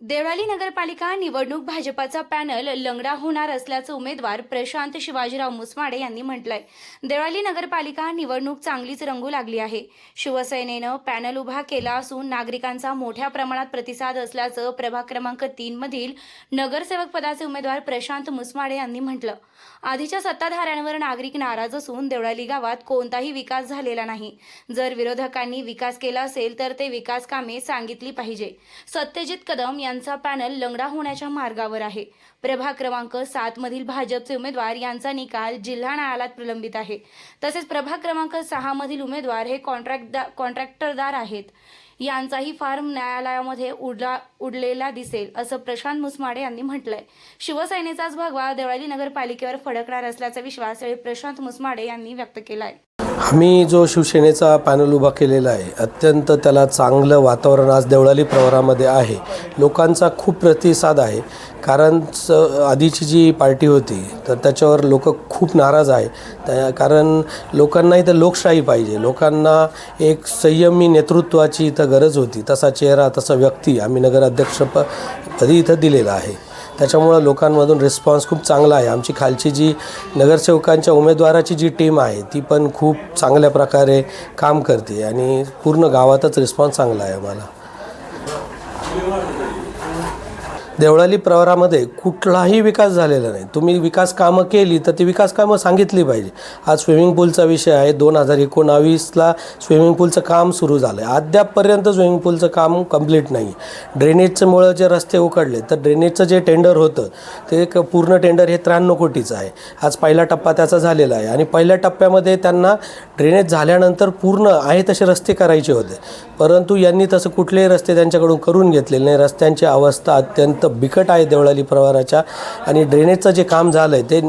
देवळाली नगरपालिका निवडणूक भाजपाचा पॅनल लंगडा होणार असल्याचं उमेदवार प्रशांत शिवाजीराव मुसमाडे यांनी म्हटलंय. देवळाली नगरपालिका निवडणूक चांगलीच रंगू लागली आहे. शिवसेनेनं पॅनल उभा केला असून नागरिकांचा मोठ्या प्रमाणात प्रतिसाद असल्याचं प्रभाग क्रमांक तीन मधील नगरसेवक पदाचे उमेदवार प्रशांत मुसमाडे यांनी म्हटलं. आधीच्या सत्ताधाऱ्यांवर नागरिक नाराज असून देवळाली गावात कोणताही विकास झालेला नाही. जर विरोधकांनी विकास केला असेल तर ते विकास कामे सांगितली पाहिजे. सत्यजित कदम यांचा पॅनल लंगडा होण्याच्या मार्गावर आहे. प्रभाग क्रमांक सात मधील भाजपचे उमेदवार यांचा निकाल जिल्हा न्यायालयात प्रलंबित आहे. तसेच प्रभाग क्रमांक सहा मधील उमेदवार हे कॉन्ट्रॅक्ट कॉन्ट्रॅक्टरदार आहेत. यांचाही फार्म न्यायालयामध्ये उडला उडलेला दिसेल असं प्रशांत मुसमाडे यांनी म्हटलंय. शिवसेनेचाच भगवा देवळाली नगरपालिकेवर फडकणार असल्याचा विश्वास प्रशांत मुसमाडे यांनी व्यक्त केलाय. आम्ही जो शिवसेनेचा पॅनल उभा केलेला आहे अत्यंत त्याला चांगलं वातावरण आज देवळाली प्रवारामध्ये आहे. लोकांचा खूप प्रतिसाद आहे. कारण स आधीची जी पार्टी होती तर त्याच्यावर लोक खूप नाराज आहे. त्या कारण लोकांना इथं लोकशाही पाहिजे. लोकांना एक संयमी नेतृत्वाची इथं गरज होती. तसा चेहरा तसा व्यक्ती आम्ही नगराध्यक्ष प पदी इथं दिलेला आहे. त्याच्यामुळं लोकांमधून रिस्पॉन्स खूप चांगला आहे. आमची खालची जी नगरसेवकांच्या उमेदवाराची जी टीम आहे ती पण खूप चांगल्या प्रकारे काम करते आणि पूर्ण गावातच रिस्पॉन्स चांगला आहे आम्हाला. देवळाली प्रवारामध्ये कुठलाही विकास झालेला नाही. तुम्ही विकास कामं केली तर ती विकास कामं सांगितली पाहिजे. आज स्विमिंग पूलचा विषय आहे. दोन हजार एकोणावीसला स्विमिंग पूलचं काम सुरू झालं आहे अद्यापपर्यंत स्विमिंग पूलचं काम कंप्लीट नाही. ड्रेनेजचं मुळं जे रस्ते उकडले तर ड्रेनेजचं जे टेंडर होतं ते एक पूर्ण टेंडर हे त्र्याण्णव कोटीचं आहे. आज पहिला टप्पा त्याचा झालेला आहे आणि पहिल्या टप्प्यामध्ये त्यांना ड्रेनेज झाल्यानंतर पूर्ण आहे तसे रस्ते करायचे होते. परंतु यांनी तसं कुठलेही रस्ते त्यांच्याकडून करून घेतलेले नाही. रस्त्यांची अवस्था अत्यंत बिकट आहे देवळाली प्रवाराच्या. आणि ड्रेनेजचं जे काम झालं आहे ते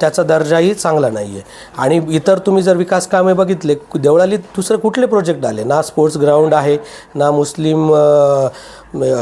त्याचा दर्जाही चांगला नाही आहे आणि इतर तुम्ही जर विकास कामे बघितले देवळालीत दुसरे कुठले प्रोजेक्ट आले? ना स्पोर्ट्स ग्राउंड आहे ना मुस्लिम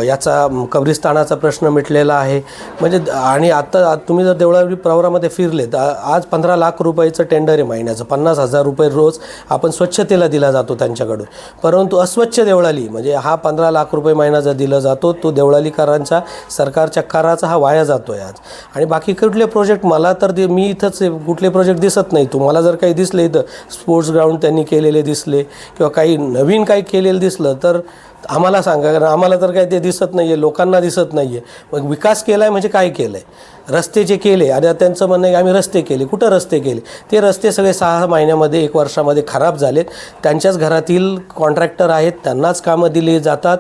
याचा कब्रिस्तानाचा प्रश्न मिटलेला आहे. म्हणजे आणि आता तुम्ही जर देवळाली प्रवरामध्ये फिरले तर आज पंधरा लाख रुपयाचं टेंडर आहे महिन्याचं. पन्नास हजार रुपये रोज आपण स्वच्छतेला दिला जातो त्यांच्याकडून. परंतु अस्वच्छ देवळाली म्हणजे हा पंधरा लाख रुपये महिना जर दिला जातो तो देवळालीकरांच्या सरकारच्या कराचा हा वाया जातो आहे आज. आणि बाकी कुठले प्रोजेक्ट मला तर ते मी इथंच आहे, कुठले प्रोजेक्ट दिसत नाही. तुम्हाला जर काही दिसले इथं स्पोर्ट्स ग्राउंड त्यांनी केलेले दिसले किंवा काही नवीन काही केलेलं दिसलं तर आम्हाला सांगा कारण आम्हाला तर काही ते दिसत नाही आहे लोकांना दिसत नाही आहे मग विकास केला आहे म्हणजे काय केलं आहे रस्ते जे केले आणि त्यांचं म्हणणं आहे की आम्ही रस्ते केले. कुठं रस्ते केले? ते रस्ते सगळे सहा महिन्यामध्ये एक वर्षामध्ये खराब झालेत. त्यांच्याच घरातील कॉन्ट्रॅक्टर आहेत त्यांनाच कामं दिली जातात.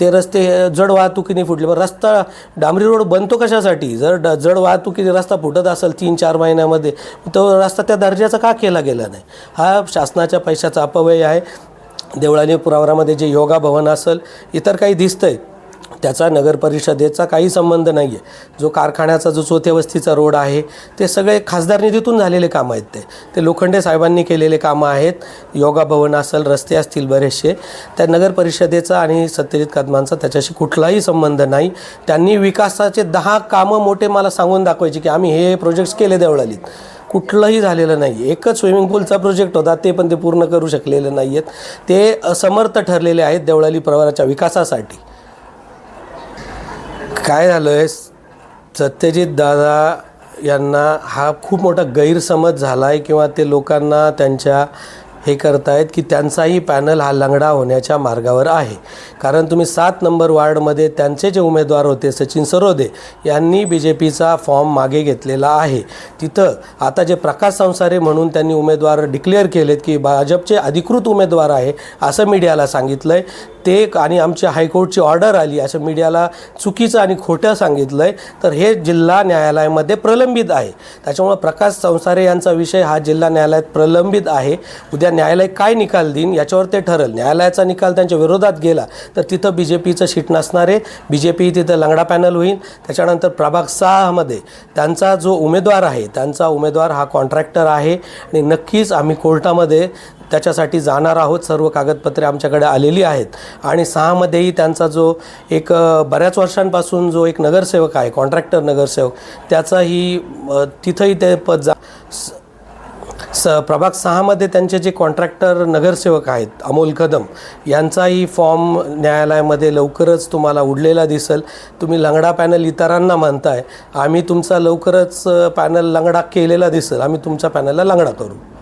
ते रस्ते जड वाहतुकीने फुटले. मग रस्ता डांबरी रोड बनतो कशासाठी? जर ड जड वाहतुकीने रस्ता फुटत असेल तीन चार महिन्यामध्ये तो रस्ता त्या दर्जाचा का केला गेला नाही? हा शासनाच्या पैशाचा अपव्यय आहे. देवळाली पुरावरामध्ये जे योगा भवन असेल इतर काही दिसतं आहे त्याचा नगर परिषदेचा काही संबंध नाही आहे जो कारखान्याचा जो चौथ्यावस्तीचा रोड आहे ते सगळे खासदार निधीतून झालेले कामं आहेत ते. ते लोखंडे साहेबांनी केलेले कामं आहेत. योगा भवन असेल रस्ते असतील बरेचसे त्या नगर परिषदेचा आणि सत्यजित कदमांचा त्याच्याशी कुठलाही संबंध नाही. त्यांनी विकासाचे दहा कामं मोठे मला सांगून दाखवायचे की आम्ही हे प्रोजेक्ट्स केले देवळालीत. कुठलंही झालेलं नाही एकच स्विमिंग पूलचा प्रोजेक्ट होता ते पण ते पूर्ण करू शकलेले नाही आहेत ते असमर्थ ठरलेले आहेत देवळाली प्रवाराच्या विकासासाठी. काय झालं आहे सत्यजित दादा यांना हा खूप मोठा गैरसमज झाला आहे किंवा ते लोकांना त्यांच्या हे करतायत की त्यांचाही पॅनल हा लंगडा होण्याच्या मार्गावर आहे. कारण तुम्ही सात नंबर वार्डमध्ये त्यांचे जे उमेदवार होते सचिन सरोदे यांनी बी जे पीचा फॉर्म मागे घेतलेला आहे. तिथं आता जे प्रकाश संसारे म्हणून त्यांनी उमेदवार डिक्लेअर केलेत की भाजपचे अधिकृत उमेदवार आहे असं मीडियाला सांगितलं आहे ते आणि आमची हायकोर्टची ऑर्डर आली असं मीडियाला चुकीचं आणि खोटं सांगितलं आहे तर हे जिल्हा न्यायालयामध्ये प्रलंबित आहे. त्याच्यामुळं प्रकाश संसारे यांचा विषय हा जिल्हा न्यायालयात प्रलंबित आहे. उद्या न्यायालय काय निकाल देईन याच्यावर ते ठरल. न्यायालयाचा निकाल त्यांच्या विरोधात गेला तर तिथं बी जे पीचं शीट नसणार आहे. बी जे पी तिथं लंगडा पॅनल होईल. त्याच्यानंतर प्रभाग सहामध्ये त्यांचा जो उमेदवार आहे त्यांचा उमेदवार हा कॉन्ट्रॅक्टर आहे. आणि नक्कीच आम्ही कोर्टामध्ये त्याच्यासाठी जाणार आहोत. सर्व कागदपत्रे आमच्याकडे आलेली आहेत. आणि सहामध्येही त्यांचा जो एक बऱ्याच वर्षांपासून जो एक नगरसेवक आहे कॉन्ट्रॅक्टर नगरसेवक त्याचाही तिथंही ते पद जा स- स प्रभाग सहामध्ये त्यांचे जे कॉन्ट्रॅक्टर नगरसेवक आहेत अमोल कदम यांचाही फॉर्म न्यायालयामध्ये लवकरच तुम्हाला उडलेला दिसेल. तुम्ही लंगडा पॅनल इतरांना म्हणताय. आम्ही तुमचा लवकरच पॅनल लंगडा केलेला दिसेल. आम्ही तुमच्या पॅनलला लंगडा करू.